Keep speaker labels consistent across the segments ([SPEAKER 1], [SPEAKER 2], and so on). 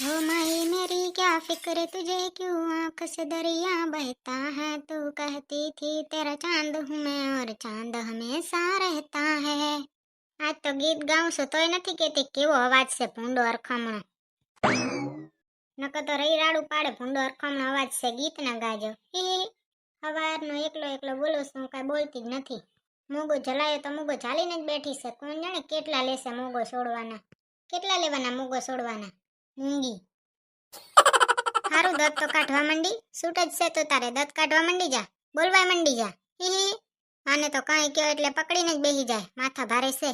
[SPEAKER 1] ओ माही मेरी क्या फिक्र तुझे क्यों आंख से दरिया बहता है तू कहती थी तेरा चांद हूँ मैं और चांद हमेशा रहता है આજ તો ગીત ગાઉં છું તોય નથી કેતી કેવો અવાજ છે ભૂંડો અરખામણો નકર તો રહી રાડું પાડે ભૂંડો અરખામણો અવાજ છે ગીત ના ગાજો હી હી. સવારનો એકલો એકલો બોલું છું કાંઈ બોલતી જ નથી મોગો જલાયો તો મોગો ચાલીને જ બેઠી છે કોણ જાણે કેટલા લેશે મોગો છોડવાના કેટલા લેવાના મોગો છોડવાના મૂંગી હારું દત તો કાઢવા માંડી. સૂટ જ છે તો તારે દત કાઢવા માંડી જા. બોલવા માંડી જા. હી. આને તો કાંઈ કયો એટલે પકડીને જ બેસી જાય. માથા ભારે છે.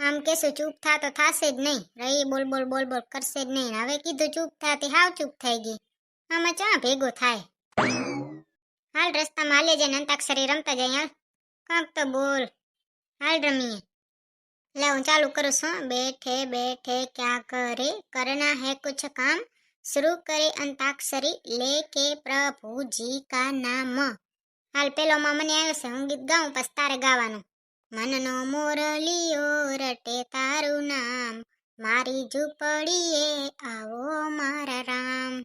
[SPEAKER 1] આમ કેશું ચૂપ થા તો થાશે જ નહીં. રહી બોલ બોલ બોલ બોલ કરશે જ નહીં. હવે કીધું ચૂપ થાતી હાવ ચૂપ થઈ ગઈ. આમાં ચા ભેગો થાય? હાલ રસ્તામાં હાલે જઈને અંતાક્ષરી રમતા જાય, હાલ. કાંક તો બોલ. હાલ રમીએ. એટલે હું ચાલુ કરું છું. બેઠે બેઠે ક્યાં કરે? કરના હે કુછ કામ? શરૂ કરે અંતાક્ષરી. લે કે પ્રભુજી કા નામ? હાલ પેલોમાં મને આવ્યો છે. હું ગીત ગાઉં, પછી તારે ગાવાનું. મનનો મોરલીઓ રટે તારું નામ. મારી ઝૂંપડીએ આવો મારા રામ.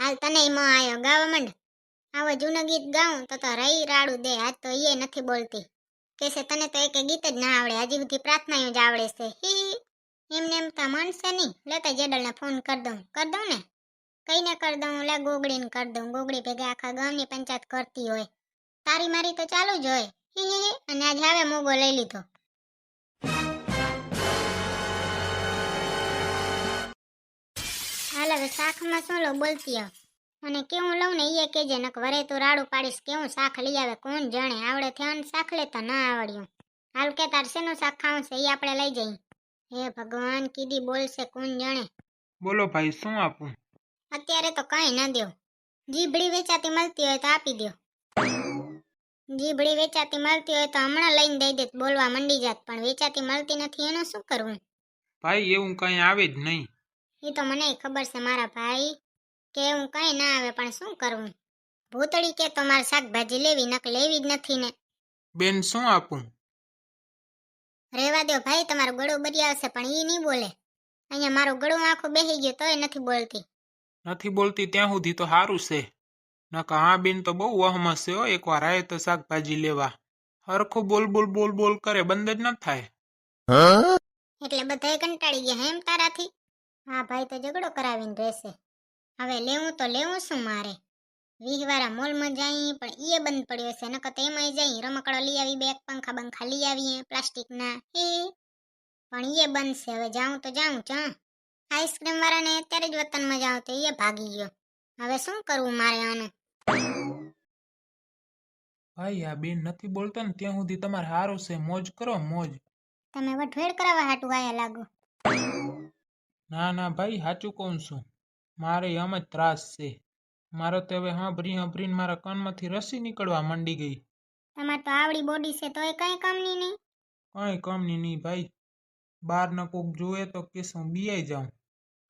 [SPEAKER 1] હાલ તને એમાં આવ્યો ગાવા માંડ. આવો જૂનું ગીત ગાઉં તો તો રહી રાડું દે. આજ તો એ નથી બોલતી. કે છે, તને તો એક ગીત જ ના આવડે, હજી બધી પ્રાર્થનાઓ જ આવડે છે. હી. એમને એમ તો માનશે નહીં. લેતા જેડલને ફોન કરી દઉં. કરી દઉં ને? કઈને કરી દઉં. લે ગોગડીને કરી દઉં. ગોગડી ભેગા આખા ગામની પંચાયત કરતી હોય. તારી મારી તો ચાલુ જ હોય. હી હી. અને આજે હવે મોગો લઈ લીધો. હાલ હવે શાકમાં શું લો? બોલતી આવ. અને કેવું લઉં ને એ કેજે નક વરે તું રાડું પાડીશ કેવું શાક લઈ આવે કોણ જાણે? આવડે થયો શાક લેતા ના આવડ્યું. હાલ કે તાર શેનું શાક ખાવું છે એ આપણે લઈ જઈએ હે ભગવાન કીધી બોલશે કોણ જાણે?
[SPEAKER 2] બોલો ભાઈ શું આપું?
[SPEAKER 1] અત્યારે તો કઈ ના દો જીભડી વેચાતી મળતી હોય તો આપી દો જીભડી વેચાતી મળતી હોય તો હમણાં લઈને દઈ દેત બોલવા મંડી જાત પણ વેચાતી મળતી નથી એનું શું કરવું?
[SPEAKER 2] ભાઈ એવું કઈ આવે જ નહીં.
[SPEAKER 1] એ તો મને ખબર છે મારા ભાઈ. કે એવું કઈ ના આવે પણ શું કરવું? ભૂતળી કે તો મારે શાકભાજી લેવી નક લેવી જ નથી ને.
[SPEAKER 2] બેન શું આપું?
[SPEAKER 1] રેવા દો ભાઈ તમારો ગળો બરી આવશે પણ ઈ નહીં બોલે. અહીંયા મારું ગળું આખું બેસી ગયું તોય નથી બોલતી.
[SPEAKER 2] નથી બોલતી ત્યાં સુધી તો સારું છે. નકા હા બેન તો બહુ વહમસ છે હો એકવાર આવે તો શાકભાજી લેવા. હરખું બોલ બોલ બોલ બોલ કરે બંધ જ ન થાય.
[SPEAKER 1] એટલે બધાય કંટાળી ગયા હેમ તારાથી? હા ભાઈ તો ઝઘડો કરાવીને રહેશે. હવે લેવું તો લેવું શું મારે? વીહવાળા મોલમાં જઈ પણ એ બંધ પડ્યો છે નકર તો એમાંય જઈ રમકડો લઈ આવી બેગ પંખા બંખા લઈ આવીએ પ્લાસ્ટિકના હે? પણ એ બંધ છે હવે જાઉં તો જાઉં ચા આઈસ્ક્રીમ વાળાને અત્યારે જ વતનમાં જાઉં તો એ ભાગી ગયો. હવે શું કરવું મારે આનું?
[SPEAKER 2] ભાઈ આ બેન નથી બોલતા ને ત્યાં સુધી તમારે સારું છે મોજ કરો મોજ.
[SPEAKER 1] તમે વઢવેડ કરાવવા હાટું આયા લાગો.
[SPEAKER 2] ના ના ભાઈ સાચું કહું છું. મારે જ ત્રાસ છે. મારો તો હવે સાંભળી સાંભળીને મારા કાનમાંથી રસી નીકળવા માંડી ગઈ.
[SPEAKER 1] તમાર તો આવડી બોડી છે તોય કઈ કામની નહીં.
[SPEAKER 2] કઈ કમની નહીં ભાઈ. બહાર ન કોક જોવે તો કેસ હું બીઆઈ જાઉં.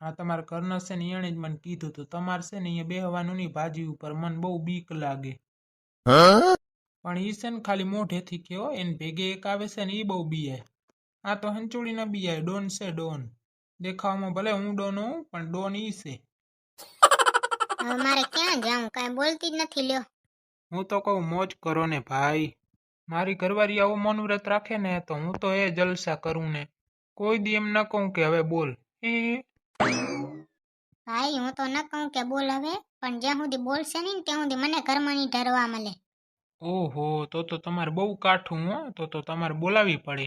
[SPEAKER 2] આ તમારા ઘરના છે ને એણે જ મને કીધું હતું. તમારે છે ને અહીંયા બેહવાનું નહીં ભાજી ઉપર મને બહુ બીક લાગે. પણ ઈ છે ને ખાલી મોઢેથી કહો એને ભેગે એક આવે છે ને એ બહુ બીએ આ તો હંચોડી ન બીયાય ડોન છે ડોન. દેખાવામાં ભલે હું ડોન હોઉં પણ ડોન ઈ છે.
[SPEAKER 1] હવે મારે ક્યાં જાઉં? કાંઈ બોલતી જ નથી લ્યો.
[SPEAKER 2] હું તો કહું મોજ કરો ને ભાઈ. મારી ઘરવાળી આવું મૌન વ્રત રાખે ને તો હું તો એ જલસા કરું ને. કોઈ દી એમ ન કહું કે હવે બોલ. એ
[SPEAKER 1] ભાઈ હું તો ન કહું કે બોલ હવે પણ જ્યાં સુધી બોલશે નહીં ને ત્યાં સુધી મને ઘરમાં નહીં ઢરવા મળે.
[SPEAKER 2] ઓહો તો તો તમારે બહુ કાઠું હો. તો તો તમારે બોલાવી પડે.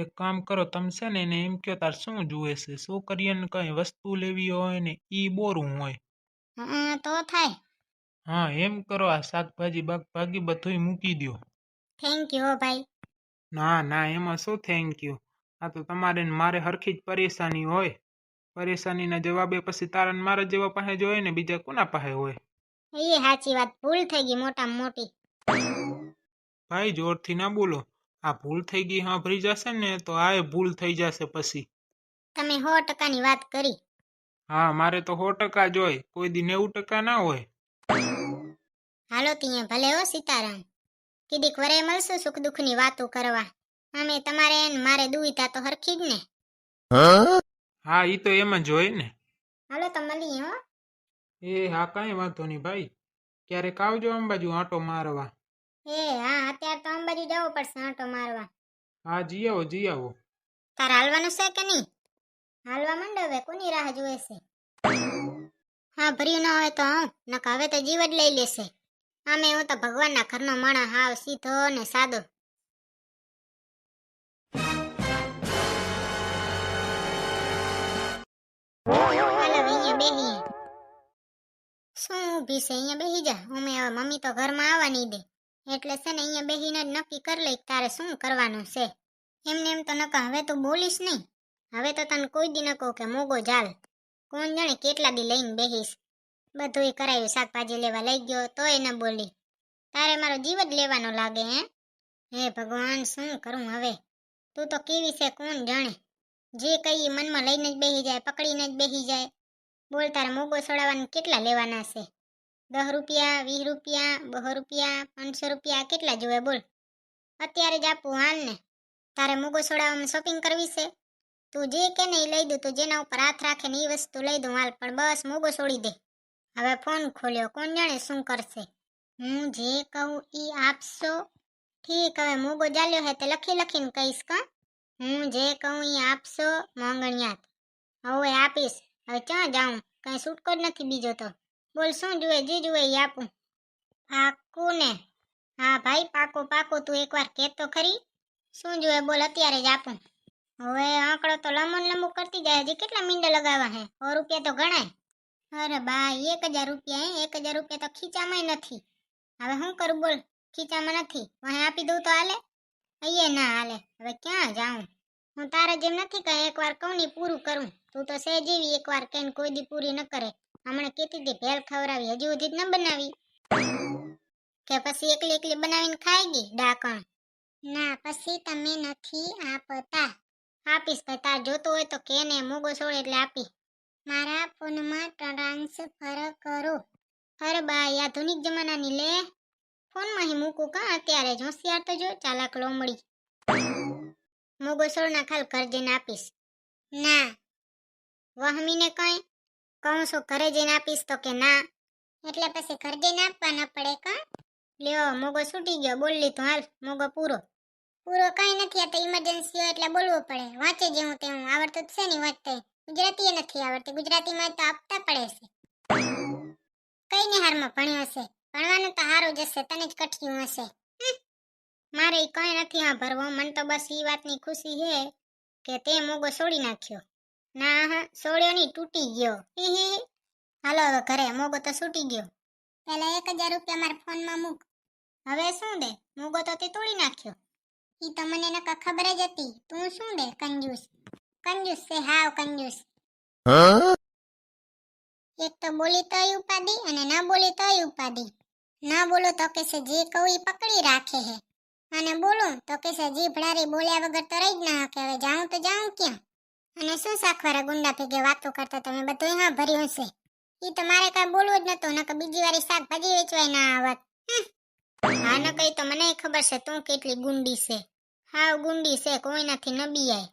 [SPEAKER 2] એક કામ કરો તમે છે ને એને એમ કહો તાર શું જુએ છે? છોકરીઓને કઈ વસ્તુ લેવી હોય ને ઈ બોરું હોય.
[SPEAKER 1] હા તો થાય.
[SPEAKER 2] હા એમ કરો આ શાકભાજી બાકભાજી બધુંય મૂકી દો
[SPEAKER 1] થેન્ક યુ હો ભાઈ.
[SPEAKER 2] ના ના એમાં શું થેન્ક યુ આ તો તમારે ને મારે હરખી જ પરેશાની હોય. પરેશાનીના જવાબે પછી તારા ને મારા જેવા પાસે જ હોય ને બીજા કોના પાસે હોય?
[SPEAKER 1] એ સાચી વાત ભૂલ થઈ ગઈ મોટામાં મોટી.
[SPEAKER 2] ભાઈ જોરથી ના બોલો. આ ભૂલ થઈ ગઈ હા ભરી જશે ને તો આ ભૂલ થઈ જશે પછી.
[SPEAKER 1] તમે સો ટકાની વાત કરી.
[SPEAKER 2] હા મારે તો સો ટકા જોઈ કોઈ દી નેવું ટકા ના હોય.
[SPEAKER 1] હાલો ત્યાં ભલે હો સીતારામ. કીધીક વરે મળશું સુખ દુઃખની વાતો કરવા. અમે તમારે ને મારે દુવિધા તો હરખી જ ને.
[SPEAKER 2] હા ઈ તો એમ જ હોય ને.
[SPEAKER 1] હાલો તો મળીએ હો.
[SPEAKER 2] એ હા કાંઈ વાંધો નહીં ભાઈ. ક્યારેક આવજો અંબાજુ આંટો મારવા.
[SPEAKER 1] એ હા અત્યારે તો અંબાજી જવું પડશે આંટો મારવા.
[SPEAKER 2] હા જી આવો જી આવો.
[SPEAKER 1] તારે હાલવાનું છે કે નહીં? હાલવા માંડો હવે, કોની રાહ જુએ છે? હા, ભર્યું ન હોય તો હું નક હવે તો જીવ જ લઈ લેશે. આમે હું તો ભગવાનના ઘરનો માણસ હાવ સીધો ને સાદો. શું ઊભી છે? અહીંયા બેહી જા. અમે હવે મમ્મી તો ઘરમાં આવવા નહીં દે. એટલે છે ને, અહીંયા બેહીને જ નક્કી કરી લઈ તારે શું કરવાનું છે. એમને એમ તો નકા હવે તું બોલીશ નહીં. હવે તો તને કોઈ દી ન કહું કે મોગો જાલ. કોણ જાણે કેટલા દી લઈને બેહીશ. બધુંય કરાયું, શાકભાજી લેવા લઈ ગયો, તોય ન બોલી. તારે મારો જીવ જ લેવાનો લાગે, હે? હે ભગવાન, શું કરું હવે? તું તો કેવી છે, કોણ જાણે? જે કઈ મનમાં લઈને જ બેહી જાય, પકડીને જ બેહી જાય. બોલ, તારે મોગો છોડાવવાના કેટલા લેવાના છે? દસ રૂપિયા, વીસ રૂપિયા બસો રૂપિયા, પાંચસો રૂપિયા કેટલા જોવે બોલ? અત્યારે જ આપું હાલ ને તારે મોગો છોડાવવામાં શોપિંગ કરવી છે? તું જે કે ને એ લઈ દઉં તું જેના ઉપર હાથ રાખે ને એ વસ્તુ લઈ દઉં હાલ પણ બસ મોગો છોડી દે હવે ફોન ખોલ્યો કોણ જાણે શું કરશે હું જે કહું એ આપશો ઠીક હવે મોગો જાલ્યો હે તે લખી લખીને કહીશ કા હું જે કહું એ આપશો મોંગણિયાત હવે આપીશ હવે ક્યાં જાઉં કઈ છૂટકો જ નથી બીજો તો? બોલ, શું જુએ, જે જુએ એ આપું? પાકું ને હા, ભાઈ, પાકું પાકું, તું એકવાર કહેતો તો ખરી? શું જુએ? બોલ, અત્યારે જ આપું. હવે આંકડો તો લંબો ને લંબુ કરતી જાય, હજી કેટલા મીંડા લગાવવા હે? સો રૂપિયા તો ગણાય. અરે બા એક હજાર રૂપિયા હે, એક હજાર રૂપિયા તો ખીચામાં નથી. હવે શું કરું બોલ? ખીચામાં નથી. વહે આપી દઉં તો હાલે? અહીંયા ના હાલે. હવે ક્યાં જાઉં? હું તારે જેમ નથી કહે એકવાર કહું ને ઈ પૂરું કરું. તું તો સે જેવી એકવાર કહીને કોઈ દી પૂરી ન કરે. હમણાં કહેતી હતી ભેળ ખવડાવી, હજી સુધી જ ન બનાવી. કે પછી એકલી એકલી બનાવીને ખાઈ ગઈ, ડાકણ? ના, પછી તમે નથી આપતા. આપીશ ભાઈ તાર જોતું હોય તો કે ને મોગો છોડ એટલે આપી. મારા ફોનમાં ટ્રાન્સફર કરો. અરે બા ઈ આધુનિક જમાનાની લે. ફોનમાં હી મૂકું કા? અત્યારે જ હોશિયાર તો જો, ચાલાક લોમડી. મોગો છોડના ખાલ ઘર જઈને આપીશ. ના. વહમીને કઈ? કહું છું, ઘરે જઈને આપીશ તો કે ના. એટલે પછી ઘર જઈને આપવા ન પડે કા? લ્યો, મોગો છૂટી ગયો, બોલ લીધું હાલ, મોગો પૂરો. પૂરો કઈ નથી આ તો ઇમરજન્સી હોય એટલે બોલવું પડે. વાંચે જેવું તેવું આવડતું છે ને વાંચતે ગુજરાતી નથી આવડતી, ગુજરાતીમાં તો આપતા પડે છે. કઈ ને હારમાં ભણ્યો છે ભણવાનું તો સારું જ હશે, તને જ કઠિયું હશે. મારે કઈ નથી હા ભરવો, મને તો બસ એ વાતની ખુશી છે કે તે મોગો છોડી નાખ્યો. ના, હા છોડ્યો નહીં, તૂટી ગયો. હાલો, હવે ઘરે, મોગો તો છૂટી ગયો. પેલા એક હજાર રૂપિયા મારા ફોનમાં મૂક. હવે શું દે? મોગો તો તે તોડી નાખ્યો. ઈ તો મને નકા ખબર જ હતી. તું શું દે કંજૂસ? કંજૂસ છે હાવ કંજૂસ. એક તો બોલી તોય ઉપાદી અને ના બોલી તોય ઉપાડી. ના બોલો તો કે જે કહું ઈ પકડી રાખે હે. અને બોલું તો કે છે જીભ ડારી બોલ્યા વગર તો રહી જ ના કે હવે જાઉં તો જાઉં ક્યાં? અને શું સાખવારા ગુંડા ભેગે વાતો કરતા તમે બધું હા ભર્યું છે ઈ તો મારે કાંઈ બોલવું જ નતું નકર બીજી વારી શાકભાજી વેચવાય ના આવત. હા ન કઈ તો મને ખબર છે તું કેટલી ગુંડી છે. હાવ ગુંડી છે કોઈનાથી નબી બીયાય